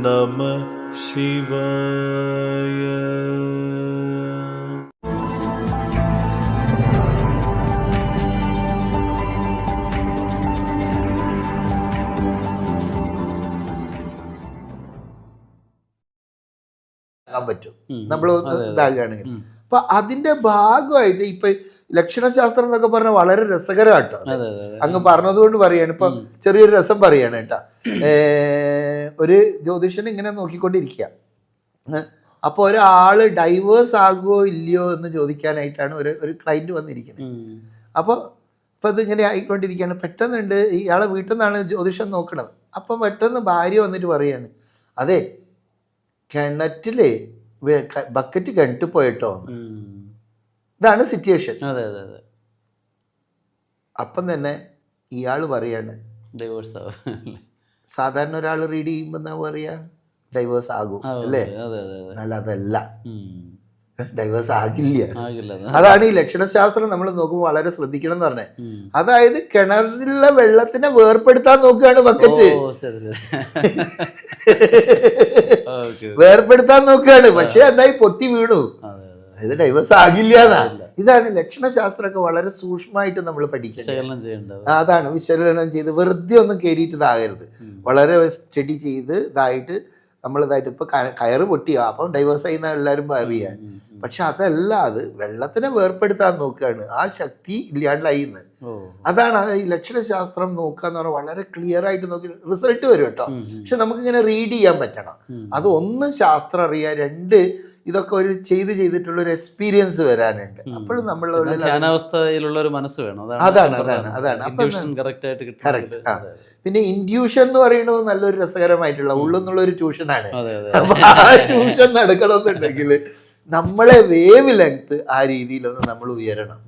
നമ ശിവായ പറ്റും നമ്മൾ. ഇതാകുകയാണെങ്കിൽ. അപ്പൊ അതിന്റെ ഭാഗമായിട്ട് ഇപ്പൊ ലക്ഷണശാസ്ത്രം എന്നൊക്കെ പറഞ്ഞാൽ വളരെ രസകരമാട്ടോ അത്. അതെ അതെ അതെ. അങ്ങ് പറഞ്ഞതുകൊണ്ട് പറയാണ്. ഇപ്പൊ ചെറിയൊരു രസം പറയാണ് കേട്ടാ. ഒരു ജ്യോതിഷൻ ഇങ്ങനെ നോക്കിക്കൊണ്ടിരിക്കുക അപ്പൊ ഒരാൾ ഡൈവേഴ്സ് ആകുമോ ഇല്ലയോ എന്ന് ചോദിക്കാനായിട്ടാണ് ഒരു ഒരു ക്ലയന്റ് വന്നിരിക്കുന്നത് അപ്പൊ അപ്പോൾ ഇപ്പം ഇതിങ്ങനെ ആയിക്കൊണ്ടിരിക്കുകയാണ് പെട്ടെന്നുണ്ട് ഇയാളെ വീട്ടിൽ നിന്നാണ് ജ്യോതിഷം നോക്കണത്. അപ്പം പെട്ടെന്ന് ഭാര്യ വന്നിട്ട് പറയാണ് അതെ കിണറ്റിൽ ബക്കറ്റ് കിണറ്റ് പോയിട്ടോ. ഇതാണ് സിറ്റുവേഷൻ അതെ അതെ അതെ. അപ്പം തന്നെ ഇയാൾ പറയാണ് ഡൈവേഴ്സ് സാധാരണ ഒരാൾ റീഡ് ചെയ്യുമ്പോൾ എന്താ പറയുക ഡൈവേഴ്സ് ആകും അല്ലേ? എന്നാൽ അതല്ല ഡൈവേഴ്സ് ആകില്ല. അതാണ് ഈ ലക്ഷണശാസ്ത്രം നമ്മൾ നോക്കുമ്പോൾ വളരെ ശ്രദ്ധിക്കണം എന്ന് പറഞ്ഞത് അതായത് കിണറിലുള്ള വെള്ളത്തിനെ വേർപ്പെടുത്താൻ നോക്കുകയാണ് ബക്കറ്റ്. വേർപ്പെടുത്താൻ നോക്കുകയാണ്. പക്ഷെ എന്തായി? പൊട്ടി വീണു. ഇത് ഡൈവേഴ്സ് ആകില്ല. എന്നാ ഇതാണ് ലക്ഷണശാസ്ത്രമൊക്കെ വളരെ സൂക്ഷ്മമായിട്ട് നമ്മൾ പഠിക്കുന്നത് അതാണ് വിശകലനം ചെയ്ത് വെറുതെ ഒന്നും കയറിയിട്ട് ഇതാകരുത്. വളരെ സ്റ്റഡി ചെയ്ത് ഇതായിട്ട് നമ്മളിതായിട്ട് ഇപ്പൊ കയറ് പൊട്ടിയോ അപ്പം ഡൈവേഴ്സ് ആയി എല്ലാവരും അറിയാം ഉം, ഉം. പക്ഷെ അതല്ല അത് വെള്ളത്തിനെ വേർപ്പെടുത്താൻ നോക്കുകയാണ്. ആ ശക്തി ഇല്ലാണ്ടായിന്ന് അതാണ് അത് ഈ ലക്ഷണശാസ്ത്രം നോക്കുക എന്ന് പറഞ്ഞാൽ വളരെ ക്ലിയർ ആയിട്ട് നോക്കി റിസൾട്ട് വരും കേട്ടോ. പക്ഷെ നമുക്ക് പക്ഷെ നമുക്കിങ്ങനെ റീഡ് ചെയ്യാൻ പറ്റണം. അത് ഒന്ന് ശാസ്ത്രം അറിയുക രണ്ട് ഇതൊക്കെ ഒരു ചെയ്ത് ചെയ്തിട്ടുള്ള ഒരു എക്സ്പീരിയൻസ് വരാനുണ്ട്. അപ്പോഴും നമ്മളെ ഉള്ളിലുള്ള ധ്യാനാവസ്ഥയിലുള്ള ഒരു മനസ്സ് വേണം. അതാണ്, അതാണ്, അതാണ്. കറക്റ്റ്. ആ. പിന്നെ ഇൻഡ്യൂഷൻ എന്ന് പറയുന്നത് നല്ലൊരു രസകരമായിട്ടുള്ള ഉള്ളെന്നുള്ള ഒരു ട്യൂഷനാണ് അപ്പൊ ആ ട്യൂഷൻ നടക്കണമെന്നുണ്ടെങ്കിൽ നമ്മളെ വേവ് ലെങ്ത് ആ രീതിയിലൊന്ന് നമ്മൾ ഉയരണം.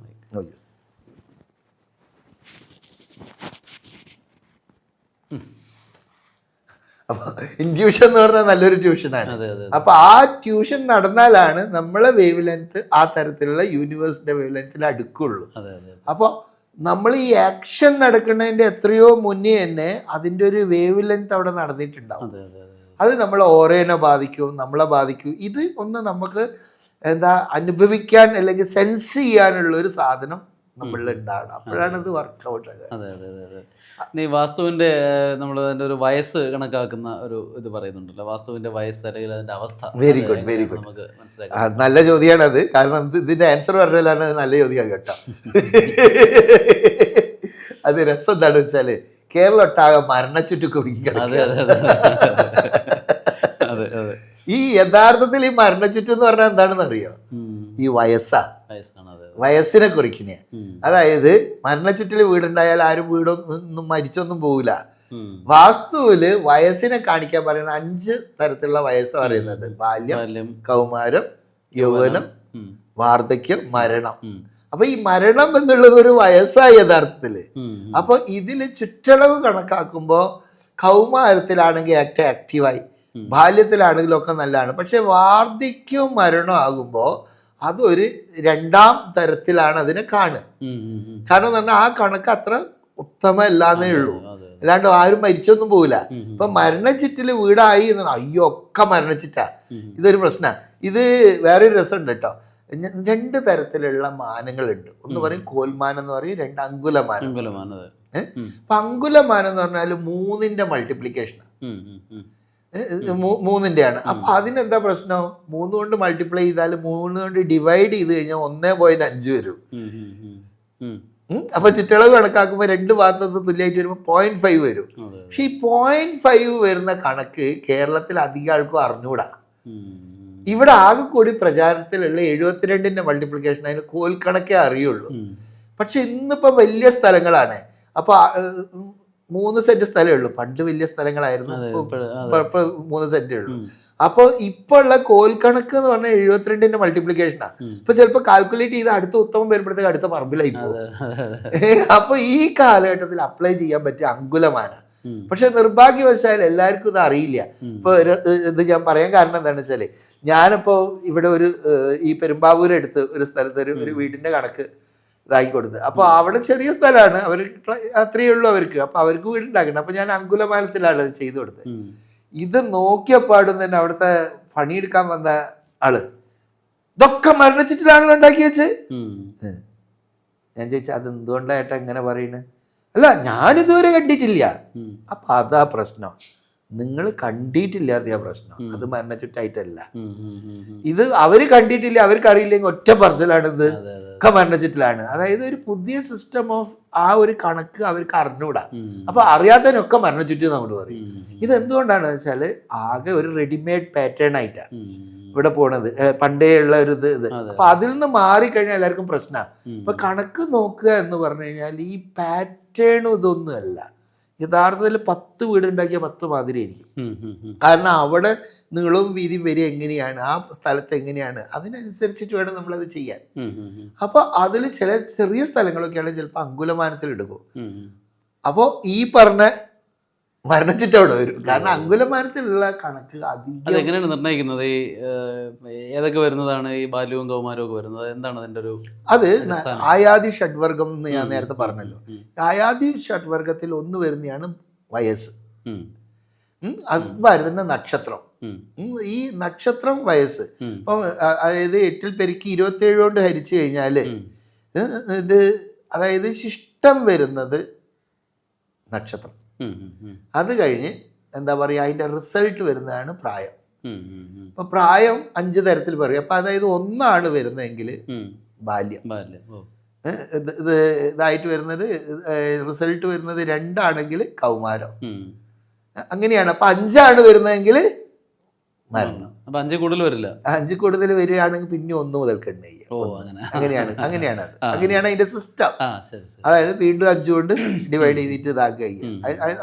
അയ്യോ. അപ്പൊ ഇൻഡ്യൂഷൻ എന്ന് പറഞ്ഞാൽ നല്ലൊരു ട്യൂഷനാണ് അതെ അതെ അപ്പൊ ആ ട്യൂഷൻ നടന്നാലാണ് നമ്മളെ വേവ് ലെങ്ത് ആ തരത്തിലുള്ള യൂണിവേഴ്സിന്റെ വേവ് ലെങ്ത്തിൽ അടുക്കുള്ളൂ. അപ്പോൾ നമ്മൾ ഈ ആക്ഷൻ നടക്കുന്നതിന്റെ എത്രയോ മുന്നേ തന്നെ അതിന്റെ ഒരു വേവ് ലെങ്ത് അവിടെ നടന്നിട്ടുണ്ടാവും. അത് നമ്മളെ ഓരോനെ ബാധിക്കും നമ്മളെ ബാധിക്കും. ഇത് ഒന്ന് നമുക്ക് എന്താ അനുഭവിക്കാൻ അല്ലെങ്കിൽ സെൻസ് ചെയ്യാനുള്ള ഒരു സാധനം നമ്മളിൽ അപ്പോഴാണ് ഇത് വർക്കൗട്ട് അതെ അതെ അതെ ഇനി വാസ്തുവിന്റെ നമ്മൾ അതിന്റെ ഒരു വയസ്സ് കണക്കാക്കുന്ന ഒരു ഇത് പറയുന്നുണ്ടല്ലോ. വാസ്തുവിന്റെ വയസ്സ് അല്ലെങ്കിൽ അതിന്റെ അവസ്ഥ. വെരി ഗുഡ് വെരി ഗുഡ് നമുക്ക് മനസ്സിലാക്കാം. നല്ല ചോദ്യമാണ് അത് കാരണം ഇത് ഇതിന്റെ ആൻസർ പറഞ്ഞാലാണ് അത് നല്ല ചോദ്യമാണ് കേട്ടോ. അത് രസം എന്താണെന്ന് വെച്ചാൽ കേരളം ഒട്ടാകെ മരണ കുടുങ്ങി അതെ അതെ അതെ അതെ അതെ. ഈ യഥാർത്ഥത്തിൽ ഈ മരണച്ചുറ്റു എന്ന് പറഞ്ഞാൽ എന്താണെന്ന് അറിയോ ഈ വയസ്സാ. വയസ്സാണ്. വയസ്സിനെ കുറിക്കണേ. അതായത് മരണച്ചുറ്റിൽ വീടുണ്ടായാൽ ആരും വീടൊന്നും മരിച്ചൊന്നും പോവില്ല. വാസ്തുവിൽ വയസ്സിനെ കാണിക്കാൻ പറയുന്ന അഞ്ച് തരത്തിലുള്ള വയസ്സ് പറയുന്നത്. ബാല്യം കൗമാരം യൗവനം വാർദ്ധക്യം മരണം. അപ്പൊ ഈ മരണം എന്നുള്ളത് ഒരു വയസ്സായ യഥാർത്ഥത്തിൽ. അപ്പൊ ഇതിൽ ചുറ്റളവ് കണക്കാക്കുമ്പോ കൗമാരത്തിലാണെങ്കിൽ ആക്ട് ആക്റ്റീവായി. ബാല്യത്തിലാണെങ്കിലും ഒക്കെ നല്ലതാണ്. പക്ഷെ വാർദ്ധക്യവും മരണവും ആകുമ്പോൾ അതൊരു രണ്ടാം തരത്തിലാണ് അതിനെ കാണുക. കാരണം എന്ന് പറഞ്ഞാൽ ആ കണക്ക് അത്ര ഉത്തമല്ലാന്നേ ഉള്ളൂ. അല്ലാണ്ട് ആരും മരിച്ചൊന്നും പോവില്ല. ഇപ്പൊ മരണച്ചിറ്റിൽ വീടായി എന്ന് പറഞ്ഞാൽ അയ്യോ ഒക്കെ മരണച്ചിറ്റാ. ഇതൊരു പ്രശ്ന. ഇത് വേറൊരു രസമുണ്ട് കേട്ടോ. രണ്ട് തരത്തിലുള്ള മാനങ്ങളുണ്ട്. ഒന്ന് പറയും കോൽമാനം എന്ന് പറയും രണ്ട് അങ്കുലമാനം. അങ്കുലമാനം? അപ്പൊ അങ്കുലമാനം എന്ന് പറഞ്ഞാൽ മൂന്നിന്റെ മൾട്ടിപ്ലിക്കേഷൻ മൂന്നിന്റെ ആണ് അപ്പൊ അതിനെന്താ പ്രശ്നം? മൂന്ന് കൊണ്ട് മൾട്ടിപ്ലൈ ചെയ്താൽ മൂന്ന് കൊണ്ട് ഡിവൈഡ് ചെയ്ത് കഴിഞ്ഞാൽ ഒന്നേ പോയിന്റ് അഞ്ച് വരും? അപ്പൊ ചുറ്റളവ് കണക്കാക്കുമ്പോൾ രണ്ട് ഭാഗത്ത് തുല്യമായിട്ട് വരുമ്പോൾ പോയിന്റ് ഫൈവ് വരും. പക്ഷെ ഈ പോയിന്റ് ഫൈവ് വരുന്ന കണക്ക് കേരളത്തിൽ അധികം ആൾക്കും അറിഞ്ഞൂടാ. ഇവിടെ ആകെ കൂടി പ്രചാരത്തിലുള്ള എഴുപത്തിരണ്ടിന്റെ മൾട്ടിപ്ലിക്കേഷൻ അതിന് കോൽക്കണക്കേ അറിയുള്ളൂ. പക്ഷെ ഇന്നിപ്പോ വലിയ സ്ഥലങ്ങളാണ്. അപ്പൊ മൂന്ന് സെന്റ് സ്ഥലമേ ഉള്ളൂ. പണ്ട് വലിയ സ്ഥലങ്ങളായിരുന്നു. ഇപ്പൊ- മൂന്ന് സെന്റേ ഉള്ളൂ. അപ്പൊ ഇപ്പൊ ഉള്ള കോൽക്കണക്ക് എന്ന് പറഞ്ഞാൽ എഴുപത്തിരണ്ടിന്റെ മൾട്ടിപ്ലിക്കേഷനാ. ഇപ്പൊ ചിലപ്പോ കാൽക്കുലേറ്റ് ചെയ്ത് അടുത്ത ഉത്തമം വരുമ്പോഴത്തേക്ക് അടുത്ത പറമ്പിലായി പോകും. അപ്പൊ ഈ കാലഘട്ടത്തിൽ അപ്ലൈ ചെയ്യാൻ പറ്റിയ അങ്കുലമാണ് പക്ഷെ നിർഭാഗ്യവശാൽ എല്ലാവർക്കും ഇത് അറിയില്ല. ഇപ്പൊ ഇത് ഞാൻ പറയാൻ കാരണം എന്താണെന്ന് വെച്ചാൽ ഞാനിപ്പോ ഇവിടെ ഒരു ഈ പെരുമ്പാവൂർ അടുത്ത് ഒരു സ്ഥലത്ത് ഒരു വീടിന്റെ കണക്ക് ഇതാക്കി കൊടുത്തത് അപ്പോൾ അവിടെ ചെറിയ സ്ഥലമാണ് അവർ അത്രയേ ഉള്ളൂ അവർക്ക്. അപ്പോൾ അവർക്ക് വീടുണ്ടാക്കണം. അപ്പോൾ ഞാൻ അങ്കുലമാലത്തിലാണ് അത് ചെയ്തു കൊടുത്തത്. ഇത് നോക്കിയപ്പാടും തന്നെ അവിടുത്തെ പണിയെടുക്കാൻ വന്ന ആൾ. ഇതൊക്കെ മരണിച്ചിട്ടാണല്ലോ ഉണ്ടാക്കി വെച്ച്? ഞാൻ ചോദിച്ചാൽ അത് എന്തുകൊണ്ടായിട്ടാ എങ്ങനെ പറയുന്നത് അല്ല ഞാനിതുവരെ കണ്ടിട്ടില്ല. അപ്പൊ അതാ പ്രശ്നം. നിങ്ങൾ കണ്ടിട്ടില്ലാത്ത പ്രശ്നം. അത് മരണച്ചിട്ടായിട്ടല്ല. ഇത് അവർ കണ്ടിട്ടില്ല അവർക്ക് അറിയില്ലെങ്കിൽ ഒറ്റ പറച്ചിലാണ് ഇത്. അതെ അതെ ഒക്കെ മരണച്ചിട്ടിലാണ് അതായത് ഒരു പുതിയ സിസ്റ്റം ഓഫ് ആ ഒരു കണക്ക് അവർക്ക് അറിഞ്ഞൂടാ. അപ്പൊ അറിയാത്തതിനൊക്കെ മരണച്ചുറ്റി നമ്മൾ പറയും. ഇത് എന്തുകൊണ്ടാണ് വെച്ചാൽ ആകെ ഒരു റെഡിമെയ്ഡ് പാറ്റേൺ ആയിട്ടാണ് ഇവിടെ പോണത്. പണ്ടേ ഉള്ള ഒരു ഇത് ഇത്. അപ്പൊ അതിൽ നിന്ന് മാറിക്കഴിഞ്ഞാൽ എല്ലാവർക്കും പ്രശ്നമാണ്. ഇപ്പൊ കണക്ക് നോക്കുക എന്ന് പറഞ്ഞു കഴിഞ്ഞാൽ ഈ പാറ്റേൺ ഇതൊന്നും അല്ല യഥാർത്ഥത്തിൽ പത്ത് വീടുണ്ടാക്കിയ പത്ത് മാതിരി ആയിരിക്കും. കാരണം അവിടെ നീളവും വീതിയും വരെ എങ്ങനെയാണ് ആ സ്ഥലത്ത് എങ്ങനെയാണ് അതിനനുസരിച്ചിട്ട് വേണം നമ്മളത് ചെയ്യാൻ ഉം. ഉം. ഉം. അപ്പോൾ അതിൽ ചില ചെറിയ സ്ഥലങ്ങളൊക്കെയാണ് ചിലപ്പോൾ അങ്കുലമാനത്തിൽ എടുക്കും. അപ്പോൾ ഈ പറഞ്ഞ മരണച്ചിട്ട് അവിടെ വരും കാരണം അങ്കുലമാനത്തിലുള്ള കണക്ക് അധികം എങ്ങനെയാണ് നിർണയിക്കുന്നത്? ഈ ഏതൊക്കെ വരുന്നതാണ് ഈ ബാല്യവും കൗമാരവും ഒക്കെ വരുന്നത്? എന്താണ് അതിന്റെ ഒരു അത് ആയാദി ഷഡ്വർഗം എന്ന് ഞാൻ നേരത്തെ പറഞ്ഞല്ലോ. ആയാദി ഷഡ്വർഗത്തിൽ ഒന്ന് വരുന്നതാണ് വയസ്സ്. അത് വരുന്ന നക്ഷത്രം. ഈ നക്ഷത്രം വയസ്സ്. അപ്പം അതായത് എട്ടിൽ പെരുക്കി ഇരുപത്തേഴ് കൊണ്ട് ഹരിച്ചു കഴിഞ്ഞാൽ ഇത് അതായത് ശിഷ്ടം വരുന്നത് നക്ഷത്രം. അത് കഴിഞ്ഞ് എന്താ പറയുക അതിന്റെ റിസൾട്ട് വരുന്നതാണ് പ്രായം. അപ്പോൾ പ്രായം അഞ്ച് തരത്തിൽ പറയും. അപ്പൊ അതായത് ഒന്നാണ് വരുന്നതെങ്കിൽ ബാല്യം. ഇത് ഇത് ഇതായിട്ട് വരുന്നത് റിസൾട്ട് വരുന്നത് രണ്ടാണെങ്കിൽ കൗമാരം. അങ്ങനെയാണ്. അപ്പൊ അഞ്ചാണ് വരുന്നതെങ്കിൽ മരണം. അപ്പൊ അഞ്ച് കൂടുതൽ വരില്ല. അഞ്ച് കൂടുതൽ വരികയാണെങ്കിൽ പിന്നെ ഒന്ന് മുതൽ എണ്ണ ഓ അങ്ങനെ. അങ്ങനെയാണ് അങ്ങനെയാണ് അത്. അങ്ങനെയാണ് അതിന്റെ സിസ്റ്റം അതായത് വീണ്ടും അഞ്ച് കൊണ്ട് ഡിവൈഡ് ചെയ്തിട്ട് ഇതാക്കുക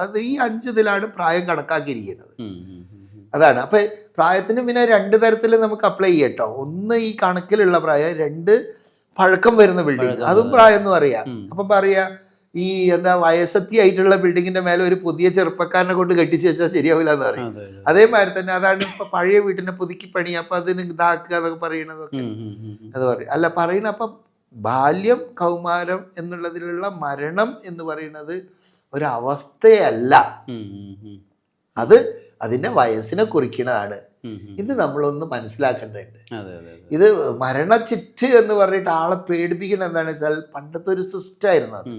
അത് ഈ അഞ്ച് ഇതിലാണ് പ്രായം കണക്കാക്കിയിരിക്കുന്നത്. അതാണ്. അപ്പൊ പ്രായത്തിന് പിന്നെ രണ്ട് തരത്തിൽ നമുക്ക് അപ്ലൈ ചെയ്യാം കേട്ടോ. ഒന്ന് ഈ കണക്കിലുള്ള പ്രായം രണ്ട് പഴക്കം വരുന്ന ബിൽഡിംഗ് അതും പ്രായം എന്ന് പറയാം. അപ്പൊ പറയാ ഈ എന്താ വയസ്സത്തി ആയിട്ടുള്ള ബിൽഡിങ്ങിന്റെ മേലെ ഒരു പുതിയ ചെറുപ്പക്കാരനെ കൊണ്ട് കെട്ടിച്ച് വെച്ചാൽ ശരിയാവില്ല എന്ന് പറയും അതെ അതെ. അതേമാതിരി തന്നെ അതാണ് ഇപ്പൊ പഴയ വീട്ടിനെ പുതുക്കി പണി അപ്പൊ അതിന് ഇതാക്കുക എന്നൊക്കെ പറയണതൊക്കെ. അത് പറയും അല്ല പറയണ അപ്പം ബാല്യം കൗമാരം എന്നുള്ളതിലുള്ള മരണം എന്ന് പറയുന്നത് ഒരവസ്ഥയല്ല. അത് അതിന്റെ വയസ്സിനെ കുറിക്കുന്നതാണ്. ഇത് നമ്മളൊന്ന് മനസ്സിലാക്കേണ്ടതുണ്ട് ഇത് മരണച്ചിറ്റ് എന്ന് പറഞ്ഞിട്ട് ആളെ പേടിപ്പിക്കണ എന്താണെന്ന് വെച്ചാൽ പണ്ടത്തെ ഒരു സിസ്റ്റായിരുന്നു അത്.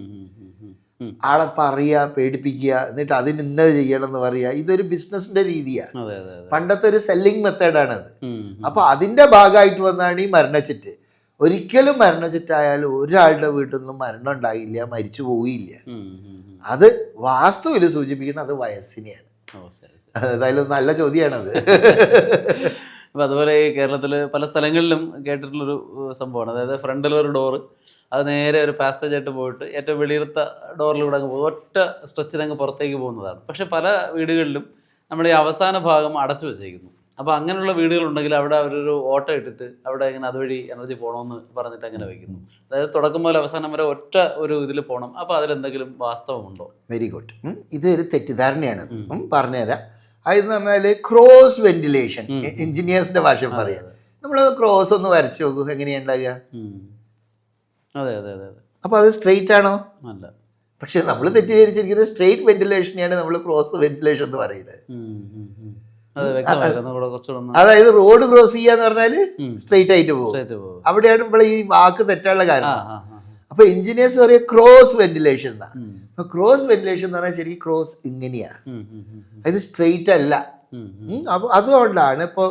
ആളെ പറയുക പേടിപ്പിക്കുക എന്നിട്ട് അതിന് ഇന്നത് ചെയ്യണം എന്ന് പറയുക. ഇതൊരു ബിസിനസിന്റെ രീതിയാണ് പണ്ടത്തെ ഒരു സെല്ലിംഗ് മെത്തേഡാണത് അത്. അപ്പൊ അതിന്റെ ഭാഗമായിട്ട് വന്നാണ് ഈ മരണച്ചിറ്റ്. ഒരിക്കലും മരണച്ചിട്ടായാലും ഒരാളുടെ വീട്ടിൽ നിന്നും മരണം ഉണ്ടായില്ല മരിച്ചു പോവുകയില്ല. ഉം. അത് വാസ്തുവിൽ സൂചിപ്പിക്കുന്നത് അത് വയസ്സിനെയാണ്. ഏതായാലും നല്ല ചോദ്യമാണത് അപ്പൊ അതുപോലെ കേരളത്തിൽ കേരളത്തിൽ പല സ്ഥലങ്ങളിലും കേട്ടിട്ടുള്ളൊരു സംഭവമാണ്. അതായത് ഫ്രണ്ടിലൊരു ഡോറ് അത് നേരെ ഒരു പാസേജ് ആയിട്ട് പോയിട്ട് ഏറ്റവും വെളിയിലത്തെ ഡോറിലൂടെ അങ്ങ് പോകും. ഒറ്റ സ്ട്രെച്ചിൽ അങ്ങ് പുറത്തേക്ക് പോകുന്നതാണ്. പക്ഷെ പല വീടുകളിലും നമ്മൾ ഈ അവസാന ഭാഗം അടച്ചു വെച്ചേക്കുന്നു. അപ്പോൾ അങ്ങനെയുള്ള വീടുകളുണ്ടെങ്കിൽ അവിടെ അവരൊരു ഓട്ടോ ഇട്ടിട്ട് അവിടെ ഇങ്ങനെ അതുവഴി എനർജി പോകണമെന്ന് പറഞ്ഞിട്ട് അങ്ങനെ വയ്ക്കുന്നു അതായത് തുടക്കം മുതൽ അവസാനം വരെ ഒറ്റ ഒരു ഇതിൽ പോകണം അപ്പോൾ അതിലെന്തെങ്കിലും വാസ്തവമുണ്ടോ? വെരി ഗുഡ് ഇതൊരു തെറ്റിദ്ധാരണയാണ്. പറഞ്ഞുതരാം. അതെന്ന് പറഞ്ഞാൽ ക്രോസ് വെന്റിലേഷൻ. എഞ്ചിനീയേഴ്സിന്റെ ഭാഷ പറയാം. നമ്മൾ ക്രോസ് ഒന്ന് വരച്ചു നോക്കൂ. എങ്ങനെയാണ് ഉണ്ടാകുക. അതെ അതെ അതെ അപ്പോൾ അത് സ്ട്രെയിറ്റ് ആണോ? അല്ല. പക്ഷെ നമ്മൾ തെറ്റിദ്ധരിച്ചിരിക്കുന്നത് സ്ട്രെയിറ്റ് വെന്റിലേഷനെയാണ് നമ്മൾ ക്രോസ് വെന്റിലേഷൻ എന്ന് പറയുന്നത്. അതായത് റോഡ് ക്രോസ് ചെയ്യാന്ന് പറഞ്ഞാൽ. സ്ട്രെയിറ്റ് ആയിട്ട് പോകും. അവിടെയാണ് ഇപ്പോൾ ഈ വാക്ക് തെറ്റാനുള്ള കാരണം. അപ്പൊ എഞ്ചിനീയേഴ്സ് പറയുക ക്രോസ് വെന്റിലേഷൻ എന്നാ. അപ്പൊ ക്രോസ് വെന്റിലേഷൻ എന്ന് പറഞ്ഞാൽ ശരിക്കും ക്രോസ് ഇങ്ങനെയാ. അതായത്. അത് സ്ട്രെയിറ്റ് അല്ല അപ്പൊ അതുകൊണ്ടാണ് ഇപ്പൊ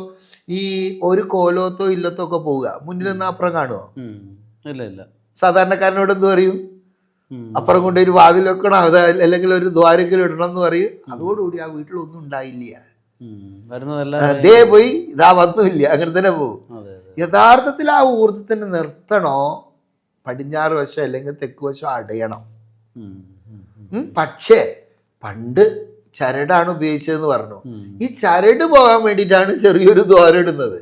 ഈ ഒരു കോലോത്തോ ഇല്ലത്തോ ഒക്കെ പോവുക. മുന്നിൽ നിന്ന് അപ്പുറം കാണുമോ ഇല്ല ഇല്ല. സാധാരണക്കാരനോട് എന്ത് പറയും? അപ്പുറം കൊണ്ട് ഒരു വാതിൽ വെക്കണം അത് അല്ലെങ്കിൽ ഒരു ദ്വാരെങ്കിലും ഇടണം എന്ന് പറയും. അതോടുകൂടി ആ വീട്ടിൽ ഒന്നും ഉണ്ടായില്ല. അതേ പോയി ഇതാ വന്നുമില്ല. അങ്ങനെ തന്നെ പോകും. യഥാർത്ഥത്തിൽ ആ ഊർജത്തിന് നിർത്തണോ? പടിഞ്ഞാറ് വശം അല്ലെങ്കിൽ തെക്ക് വശം അടയണം. പക്ഷേ പണ്ട് ചരടാണ് ഉപയോഗിച്ചതെന്ന് പറഞ്ഞു. ഈ ചരട് പോകാൻ വേണ്ടിയിട്ടാണ് ചെറിയൊരു ദ്വാരം ഇടുന്നത്.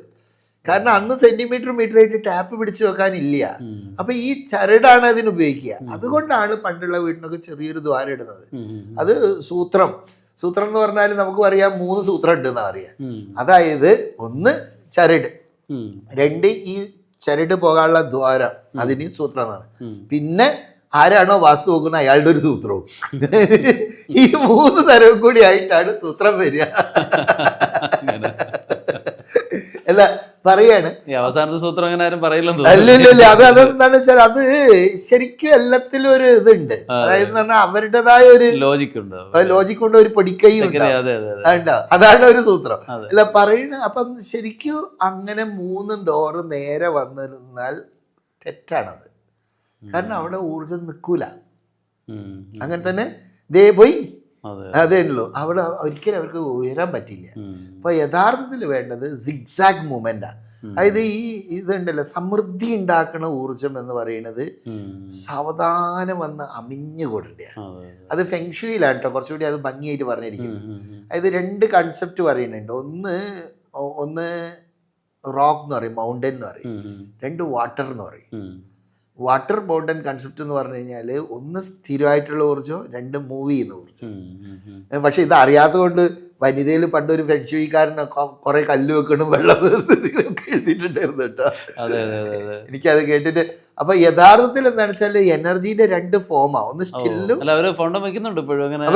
കാരണം അന്ന് സെന്റിമീറ്റർ മീറ്റർ ആയിട്ട് ടാപ്പ് പിടിച്ചു വെക്കാനില്ല. അപ്പൊ ഈ ചരടാണ് അതിന് ഉപയോഗിക്കുക. അതുകൊണ്ടാണ് പണ്ടുള്ള വീട്ടിനൊക്കെ ചെറിയൊരു ദ്വാരം ഇടുന്നത്. അത് സൂത്രം. സൂത്രം എന്ന് പറഞ്ഞാൽ നമുക്ക് പറയാം മൂന്ന് സൂത്രം ഉണ്ട് എന്നാ അറിയാം അതായത് ഒന്ന് ചരട്. രണ്ട് ഈ ചരട് പോകാനുള്ള ദ്വാരം. അതിന് സൂത്രം എന്നാണ്. പിന്നെ ആരാണോ വാസ്തു നോക്കുന്ന അയാളുടെ ഒരു സൂത്രവും. ഈ മൂന്ന് തരവും കൂടി ആയിട്ടാണ് സൂത്രം വരിക. അല്ല പറയാണ്. അവസാനത്തെ സൂത്രം അങ്ങനെ ആരും പറയില്ലെന്ന് അല്ലല്ല അത് അതെന്താണെന്ന് വെച്ചാൽ അത് ശരിക്കും എല്ലാത്തിലും ഒരു ഇതുണ്ട്. അതായത് പറഞ്ഞാൽ അവരുടേതായ ഒരു ലോജിക് ഉണ്ട് ലോജിക് കൊണ്ട് ഒരു പൊടിക്കൈയും ഉണ്ടാവും. അതാണ് ഒരു സൂത്രം. അല്ല പറയണ അപ്പം ശരിക്കും അങ്ങനെ മൂന്ന് ഡോറ് നേരെ വന്നിരുന്നാൽ തെറ്റാണത്. കാരണം അവിടെ ഊർജം നിൽക്കൂല. അങ്ങനെ തന്നെ ദേ പോയി. അതെ ഉള്ളൂ. അവിടെ ഒരിക്കലും അവർക്ക് ഉയരാൻ പറ്റില്ല അപ്പൊ അപ്പോൾ യഥാർത്ഥത്തിൽ വേണ്ടത് സിഗ്സാഗ് മൂവ്മെന്റാണ് അതായത് ഈ ഇതുണ്ടല്ലോ സമൃദ്ധി ഉണ്ടാക്കുന്ന ഊർജം എന്ന് പറയുന്നത്. സാവധാനം വന്ന് അമിഞ്ഞു കൊടുക്കുക അത് ഫെങ്ഷുയിലാണ് കേട്ടോ കുറച്ചുകൂടി അത് ഭംഗിയായിട്ട് പറഞ്ഞിരിക്കുന്നത്. അതായത് രണ്ട് കൺസെപ്റ്റ് പറയുന്നുണ്ട്. ഒന്ന് ഒന്ന് റോക്ക് എന്ന് പറയും മൗണ്ടൻ എന്ന് പറയും. രണ്ട് വാട്ടർ എന്ന് പറയും. വാട്ടർ ബോർഡൻ കൺസെപ്റ്റ് എന്ന് പറഞ്ഞു കഴിഞ്ഞാൽ ഒന്ന് സ്ഥിരമായിട്ടുള്ള ഊർജം രണ്ട് മൂവ് ചെയ്യുന്ന ഊർജം. പക്ഷെ ഇത് അറിയാത്തതുകൊണ്ട് വനിതയിൽ പണ്ടൊരു ഫെങ്ഷുയിക്കാരൻ കുറെ കല്ല് വെക്കണം വെള്ളം ഒക്കെ എഴുതിയിട്ടുണ്ടായിരുന്നു കേട്ടോ. എനിക്കത് കേട്ടിട്ട് അപ്പൊ യഥാർത്ഥത്തിൽ എന്താണെന്ന് വെച്ചാൽ എനർജീന്റെ രണ്ട് ഫോമാ ഒന്ന് സ്റ്റില്ലും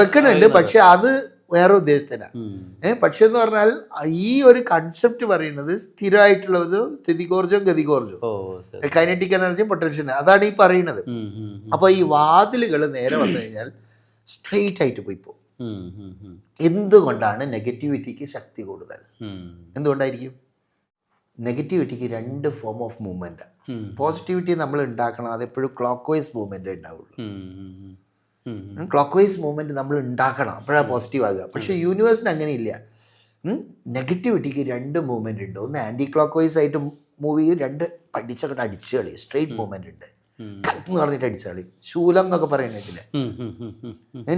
വെക്കുന്നുണ്ട് പക്ഷെ അത് വേറെ ഉദ്ദേശത്തിനാണ്. ഏഹ് പക്ഷെ എന്ന് പറഞ്ഞാൽ ഈ ഒരു കൺസെപ്റ്റ് പറയുന്നത് സ്ഥിരമായിട്ടുള്ള സ്ഥിതികോർജം ഗതികോർജം ഓ ശരി കൈനറ്റിക് എനർജിയും പൊട്ടൻഷ്യൽ അതാണ് ഈ പറയുന്നത്. അപ്പോൾ ഈ വാതിലുകൾ നേരെ വന്നു കഴിഞ്ഞാൽ സ്ട്രെയിറ്റ് ആയിട്ട് പോയി പോകും. എന്തുകൊണ്ടാണ് നെഗറ്റിവിറ്റിക്ക് ശക്തി കൂടുതൽ. എന്തുകൊണ്ടായിരിക്കും നെഗറ്റിവിറ്റിക്ക് രണ്ട് ഫോം ഓഫ് മൂവ്മെന്റ് പോസിറ്റിവിറ്റി നമ്മൾ ഉണ്ടാക്കണം അതെപ്പോഴും ക്ലോക്ക് വൈസ് മൂവ്മെന്റ് ഉണ്ടാവുള്ളൂ. ക്ലോക്ക് വൈസ് മൂവ്മെന്റ് നമ്മൾ ഉണ്ടാക്കണം. അപ്പോഴാണ് പോസിറ്റീവ് ആകുക. പക്ഷേ യൂണിവേഴ്സിന് അങ്ങനെയില്ല. നെഗറ്റിവിറ്റിക്ക് രണ്ട് മൂവ്മെന്റ് ഉണ്ട്. ഒന്ന് ആന്റി ക്ലോക്ക് വൈസ് ആയിട്ട് മൂവ് ചെയ്യും രണ്ട് പഠിച്ചങ്ങോട്ട് അടിച്ച് കളി സ്ട്രെയിറ്റ് മൂവ്മെന്റ് ഉണ്ട്. ടക്ക് എന്ന് പറഞ്ഞിട്ട് അടിച്ച് കളി ശൂലം എന്നൊക്കെ പറയുന്നില്ലേ.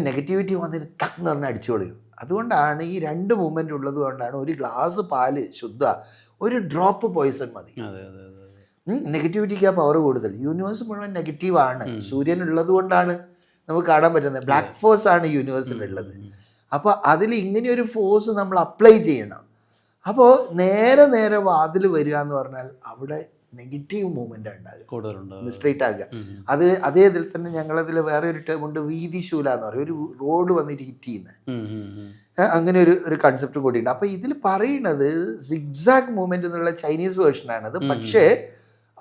നെഗറ്റിവിറ്റി വന്നിട്ട് ടക്ക് എന്ന് പറഞ്ഞാൽ അടിച്ചു കളിയും. അതുകൊണ്ടാണ് ഈ രണ്ട് മൂവ്മെന്റ് ഉള്ളത് കൊണ്ടാണ് ഒരു ഗ്ലാസ് പാൽ ശുദ്ധ ഒരു ഡ്രോപ്പ് പോയിസൺ മതി. നെഗറ്റിവിറ്റിക്ക് ആ പവർ കൂടുതൽ. യൂണിവേഴ്സ് മുഴുവൻ നെഗറ്റീവാണ് സൂര്യൻ ഉള്ളത് കൊണ്ടാണ്. നമുക്ക് കാണാൻ പറ്റുന്നത്. ബ്ലാക്ക് ഫോഴ്സ് ആണ് യൂണിവേഴ്സിൽ ഉള്ളത്. അപ്പോൾ അതിൽ ഇങ്ങനെ ഒരു ഫോഴ്സ് നമ്മൾ അപ്ലൈ ചെയ്യണം. അപ്പോൾ നേരെ നേരെ വാതിൽ വരിക എന്ന് പറഞ്ഞാൽ അവിടെ നെഗറ്റീവ് മൂവ്മെന്റ് ഉണ്ടാകുക സ്ട്രേറ്റ് ആകുക അത് അതേ ഇതിൽ തന്നെ ഞങ്ങളതിൽ വേറെ ഒരു ടേം ഉണ്ട് വീതിശൂല എന്ന് പറയും. ഒരു റോഡ് വന്നിട്ട് ഹിറ്റ്. ഏഹ് അങ്ങനെ ഒരു ഒരു കൺസെപ്റ്റ് കൂടിയുണ്ട്. അപ്പോൾ ഇതിൽ പറയുന്നത് സിഗ്സാഗ് മൂവ്മെന്റ് എന്നുള്ള ചൈനീസ് വേർഷനാണത് പക്ഷേ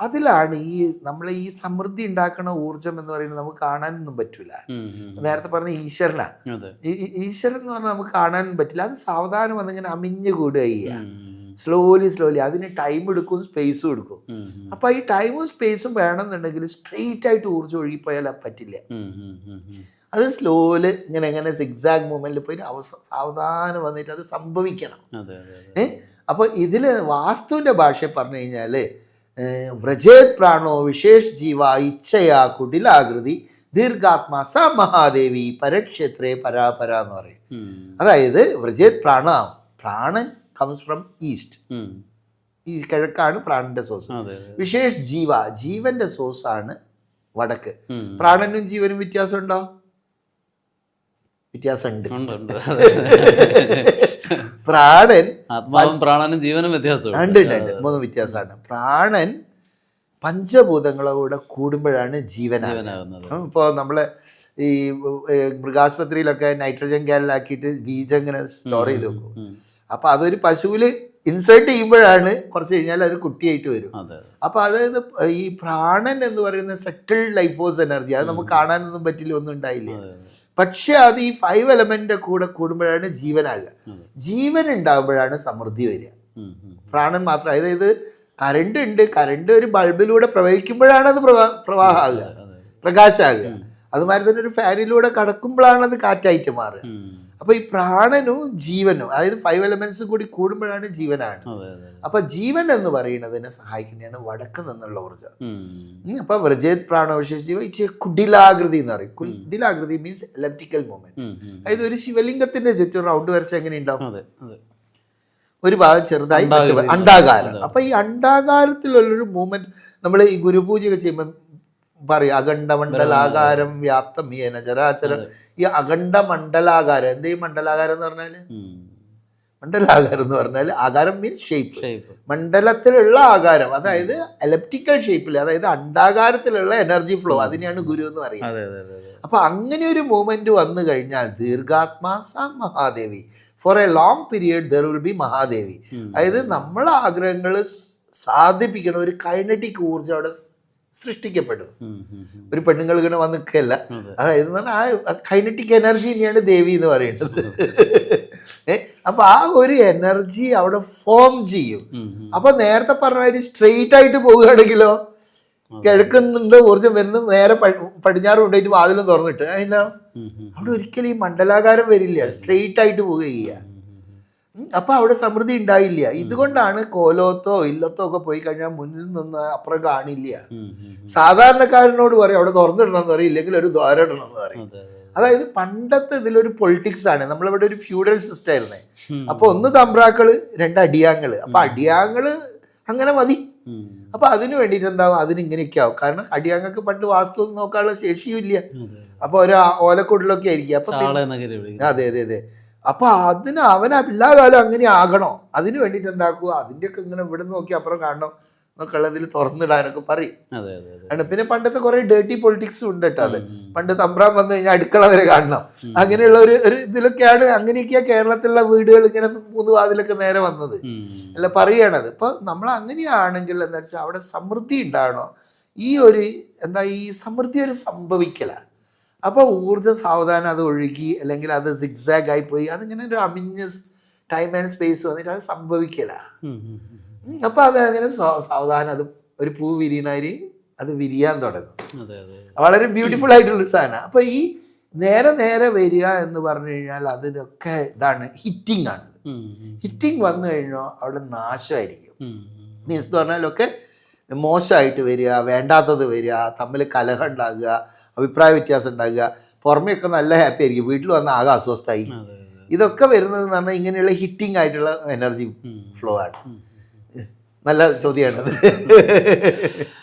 അതിലാണ് ഈ നമ്മൾ ഈ സമൃദ്ധി ഉണ്ടാക്കുന്ന ഊർജം എന്ന് പറയുന്നത് നമുക്ക് കാണാനൊന്നും പറ്റൂല ഉം. ഉം. നേരത്തെ പറഞ്ഞ ഈശ്വരനാ ഈശ്വരൻ എന്ന് പറഞ്ഞാൽ നമുക്ക് കാണാനും പറ്റില്ല അത് സാവധാനം വന്നിങ്ങനെ അമിഞ്ഞു കൂടുക ചെയ്യുക ഉം. ഉം. സ്ലോലി സ്ലോലി അതിന് ടൈം എടുക്കും സ്പേസും എടുക്കും. അപ്പോൾ ഈ ടൈമും സ്പേസും വേണമെന്നുണ്ടെങ്കിൽ സ്ട്രെയിറ്റ് ആയിട്ട് ഊർജം ഒഴുകിപ്പോയാൽ പറ്റില്ല. അത് സ്ലോൽ ഇങ്ങനെ എങ്ങനെ സിക്സാഗ് മൂവ്മെന്റിൽ പോയിട്ട് അവസ സാവധാനം വന്നിട്ട് അത് സംഭവിക്കണം ഏഹ് അപ്പൊ ഇതിൽ വാസ്തുവിന്റെ ഭാഷ പറഞ്ഞു കഴിഞ്ഞാൽ വ്രജേത് പ്രാണോ വിശേഷ് ജീവ ഇച്ഛയാ കുടിലാകൃതി ദീർഘാത്മാ സ മഹാദേവി പരക്ഷേത്രേ പരാപര എന്ന് പറയും. അതായത് വ്രജേത് പ്രാണ പ്രാണൻ കംസ് ഫ്രം ഈസ്റ്റ് ഈ കിഴക്കാണ് പ്രാണന്റെ സോഴ്സ് വിശേഷ് ജീവ ജീവന്റെ സോഴ്സ് ആണ് വടക്ക്. പ്രാണനും ജീവനും വ്യത്യാസമുണ്ടോ? വ്യത്യാസമുണ്ട്. പ്രാണൻ ആത്മാവും പ്രാണനും ജീവനും വ്യത്യാസമാണ് രണ്ട്. ഉണ്ട് ഉണ്ട് മൂന്ന് വ്യത്യാസമാണ്. പ്രാണൻ പഞ്ചഭൂതങ്ങളോടെ കൂടുമ്പോഴാണ് ജീവനാകുന്നത്. ഇപ്പോൾ നമ്മൾ ഈ മൃഗാസ്പത്രിയിലൊക്കെ നൈട്രജൻ ഗ്യാനിലാക്കിയിട്ട് ബീജം ഇങ്ങനെ സ്റ്റോർ ചെയ്ത് വെക്കും. അപ്പോൾ അതൊരു പശുവിൽ ഇൻസേർട്ട് ചെയ്യുമ്പോഴാണ് കുറച്ച് കഴിഞ്ഞാൽ അത് കുട്ടിയായിട്ട് വരും. അപ്പോൾ അതായത് ഈ പ്രാണൻ എന്ന് പറയുന്ന സെറ്റിൽഡ് ലൈഫ് ഫോഴ്സ് എനർജി അത് നമുക്ക് കാണാനൊന്നും പറ്റില്ല ഒന്നും ഉണ്ടായില്ല. പക്ഷെ അത് ഈ ഫൈവ് എലമെന്റിന്റെ കൂടെ കൂടുമ്പോഴാണ് ജീവനാകുക. ജീവൻ ഉണ്ടാകുമ്പോഴാണ് സമൃദ്ധി വരിക. പ്രാണൻ മാത്രം. അതായത് കറണ്ട് ഉണ്ട് കറണ്ട് ഒരു ബൾബിലൂടെ പ്രവഹിക്കുമ്പോഴാണ് അത് പ്രവാ പ്രവാഹമാകുക പ്രകാശമാകുക. അതുമാതിരി തന്നെ ഒരു ഫാനിലൂടെ കടക്കുമ്പോഴാണ് അത് കാറ്റായിട്ട് മാറുക. അപ്പൊ ഈ പ്രാണനും ജീവനും അതായത് ഫൈവ് എലമെന്റ്സ് കൂടി കൂടുമ്പോഴാണ് ജീവനാണ്. അതെ അതെ അപ്പൊ ജീവൻ എന്ന് പറയുന്നതിനെ സഹായിക്കുന്നതാണ് വടക്ക് നിന്നുള്ള ഊർജം. ഉം. ഉം, അപ്പൊ വ്രജേത് പ്രാണവിശേഷ ജീവ ഇച്ചിരി കുടിലാകൃതി എന്ന് പറയും. കുടിലാകൃതി മീൻസ് എലപ്റ്റിക്കൽ മൂവ്മെന്റ്. അതായത് ഒരു ശിവലിംഗത്തിന്റെ ചുറ്റും റൗണ്ട് വരച്ച എങ്ങനെ ഉണ്ടാവും ഒരു ഭാഗം ചെറുതായി അണ്ടാകാരം അപ്പൊ ഈ അണ്ടാകാരത്തിലുള്ളൊരു മൂവ്മെന്റ് നമ്മൾ ഈ ഗുരുപൂജയൊക്കെ ചെയ്യുമ്പോൾ പറയും അഖണ്ഡമണ്ഡലാകാരം വ്യാപ്തം യേന ചരാചരം ഈ അഖണ്ഡമണ്ഡലാകാരം എന്ത് ഈ മണ്ഡലാകാരം എന്ന് പറഞ്ഞാൽ. മണ്ഡലാകാരം എന്ന് പറഞ്ഞാൽ ആകാരം മീൻസ് ഷേപ്പ് മണ്ഡലത്തിലുള്ള ആകാരം അതായത് എലപ്റ്റിക്കൽ ഷേപ്പിൽ അതായത് അണ്ടാകാരത്തിലുള്ള എനർജി ഫ്ലോ അതിനെയാണ് ഗുരു എന്ന് പറയുന്നത്. അപ്പൊ അങ്ങനെ ഒരു മൂമെന്റ് വന്നു കഴിഞ്ഞാൽ ദീർഘാത്മാ സാ മഹാദേവി. For a long period there will be മഹാദേവി. അതായത് നമ്മളെ ആഗ്രഹങ്ങൾ സാധിപ്പിക്കണ ഒരു കൈനറ്റിക് ഊർജം അവിടെ സൃഷ്ടിക്കപ്പെടും. ഒരു പെണ്ണുങ്ങൾ ഇങ്ങനെ വന്ന് നിൽക്കല്ല അതായത് ആ കൈനറ്റിക് എനർജി തന്നെയാണ് ദേവി എന്ന് പറയുന്നത്. അപ്പൊ ആ ഒരു എനർജി അവിടെ ഫോം ചെയ്യും. അപ്പൊ നേരത്തെ പറഞ്ഞ ഒരു സ്ട്രെയിറ്റ് ആയിട്ട് പോവുകയാണെങ്കിലോ കിഴക്കുന്നുണ്ട് ഊർജം വരുന്നു നേരെ പടിഞ്ഞാറ് കൊണ്ടുപോയിട്ട് വാതിലും തുറന്നിട്ട് അതിനാ. അവിടെ ഒരിക്കലും ഈ മണ്ഡലാകാരം വരില്ല. സ്ട്രെയിറ്റ് ആയിട്ട് പോവുക ചെയ്യുക. അപ്പൊ അവിടെ സമൃദ്ധി ഉണ്ടായില്ല. ഇതുകൊണ്ടാണ് കോലോത്തോ ഇല്ലത്തോ ഒക്കെ പോയി കഴിഞ്ഞാൽ മുന്നിൽ നിന്ന് അപ്പുറം കാണില്ല. സാധാരണക്കാരനോട് പറയും അവിടെ തുറന്നിടണം എന്ന് പറയും ഇല്ലെങ്കിൽ ഒരു ദ്വാരം ഇടണം എന്ന് പറയും. അതെ, അതെ. അതായത് പണ്ടത്തെ ഇതിലൊരു പൊളിറ്റിക്സ് ആണ്. നമ്മളിവിടെ ഒരു ഫ്യൂഡൽ സിസ്റ്റം ആയിരുന്നേ. അപ്പൊ ഒന്ന് തമ്പ്രാക്കൾ രണ്ട് അടിയാങ്ങൾ. അപ്പൊ അടിയാങ്ങൾ അങ്ങനെ മതി. അപ്പൊ അതിന് വേണ്ടിയിട്ട് എന്താവും അതിന് ഇങ്ങനെയൊക്കെ ആവും. കാരണം അടിയാങ്ങൾക്ക് പണ്ട് വാസ്തു നോക്കാനുള്ള ശേഷിയും ഇല്ല. അപ്പൊ ഒരു ഓലക്കൂടലൊക്കെ ആയിരിക്കും. അപ്പൊ അതെ അതെ അതെ. അപ്പൊ അതിന് അവൻ എല്ലാ കാലം അങ്ങനെ ആകണോ? അതിന് വേണ്ടിയിട്ട് എന്താക്കുക? അതിന്റെയൊക്കെ ഇങ്ങനെ ഇവിടെ നോക്കി അപ്പുറം കാണണം എന്നൊക്കെ ഉള്ളതിൽ തുറന്നിടാനൊക്കെ പറയും. ആണ്. പിന്നെ പണ്ടത്തെ കുറെ ഡേർട്ടി പൊളിറ്റിക്സ് ഉണ്ട് കേട്ടോ അത്. പണ്ട് തമ്പ്രാൻ വന്നു കഴിഞ്ഞാൽ അടുക്കള വരെ കാണണം. അങ്ങനെയുള്ള ഒരു ഒരു ഇതിലൊക്കെയാണ് അങ്ങനെയൊക്കെയാ കേരളത്തിലുള്ള വീടുകൾ ഇങ്ങനെ മൂന്ന് വാതിലൊക്കെ നേരെ വന്നത്. അല്ല പറയണത്. ഇപ്പൊ നമ്മൾ അങ്ങനെയാണെങ്കിൽ എന്താ വെച്ചാൽ അവിടെ സമൃദ്ധി ഉണ്ടാകണോ ഈ ഒരു എന്താ ഈ സമൃദ്ധി ഒരു സംഭവിക്കല. അപ്പൊ ഊർജ സാവധാനം അത് ഒഴുകി അല്ലെങ്കിൽ അത് സിഗ്സാഗ് ആയി പോയി അതിങ്ങനെ ഒരു അമിഞ്ഞ ടൈം ആൻഡ് സ്പേസ് വന്നിട്ട് അത് സംഭവിക്കല. ഉം, ഉം, ഉം. ഉം, അപ്പൊ അത് അങ്ങനെ സാവധാനം അത് ഒരു പൂ വിരിയണാരി അത് വിരിയാൻ തുടങ്ങും. വളരെ ബ്യൂട്ടിഫുൾ ആയിട്ടുള്ള സാധനം. അപ്പൊ ഈ നേരെ നേരെ വരിക എന്ന് പറഞ്ഞു കഴിഞ്ഞാൽ അതിനൊക്കെ ഇതാണ് ഹിറ്റിംഗ് ആണ്. ഹിറ്റിംഗ് വന്നു കഴിഞ്ഞാൽ അവിടെ നാശമായിരിക്കും. മീൻസ് എന്ന് പറഞ്ഞാലൊക്കെ മോശമായിട്ട് വരിക വേണ്ടാത്തത് വരിക തമ്മിൽ കലഹം ഉണ്ടാകുക അഭിപ്രായ വ്യത്യാസം ഉണ്ടാകുക. പുറമെയൊക്കെ നല്ല ഹാപ്പി ആയിരിക്കും. വീട്ടിൽ വന്ന ആകെ അസ്വസ്ഥായി ഇതൊക്കെ വരുന്നത് എന്ന് പറഞ്ഞാൽ ഇങ്ങനെയുള്ള ഹിറ്റിംഗ് ആയിട്ടുള്ള എനർജി ഫ്ലോ ആണ്. നല്ല ചോദ്യമാണത്.